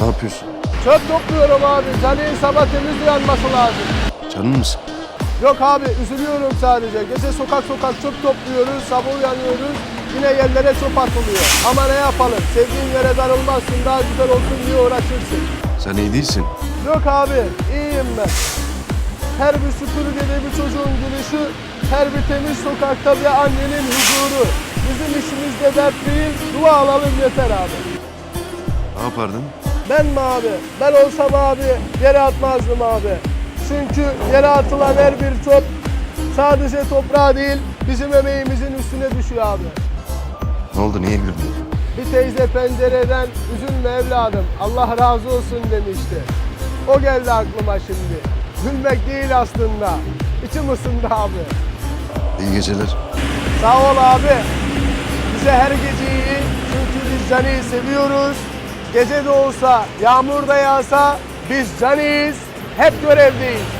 Ne yapıyorsun? Çöp topluyorum abi. Cane'nin sabah temiz uyanması lazım. Canın mısın? Yok abi üzülüyorum sadece. Gece sokak sokak çöp topluyoruz, sabah uyanıyoruz. Yine yerlere çöp atılıyor. Ama ne yapalım? Sevdiğin yere darılmazsın, daha güzel olsun diye uğraşırsın. Sen iyi değilsin. Yok abi, iyiyim ben. Her bir süpürgede bir çocuğun gülüşü, her bir temiz sokakta bir annenin huzuru. Bizim işimiz de dert değil, dua alalım yeter abi. Ne yapardın? Ben mi abi? Ben olsam abi yere atmazdım abi. Çünkü yere atılan her bir çöp sadece toprağa değil bizim emeğimizin üstüne düşüyor abi. Ne oldu? Niye güldün? Bir teyze pencereden üzülme evladım Allah razı olsun demişti. O geldi aklıma şimdi. Gülmek değil aslında. İçim ısındı abi. İyi geceler. Sağ ol abi. Bize her gece iyi. Çünkü biz Cani'yi seviyoruz. Gece de olsa, yağmur da yağsa biz Cani'yiz. Hep görevdeyiz.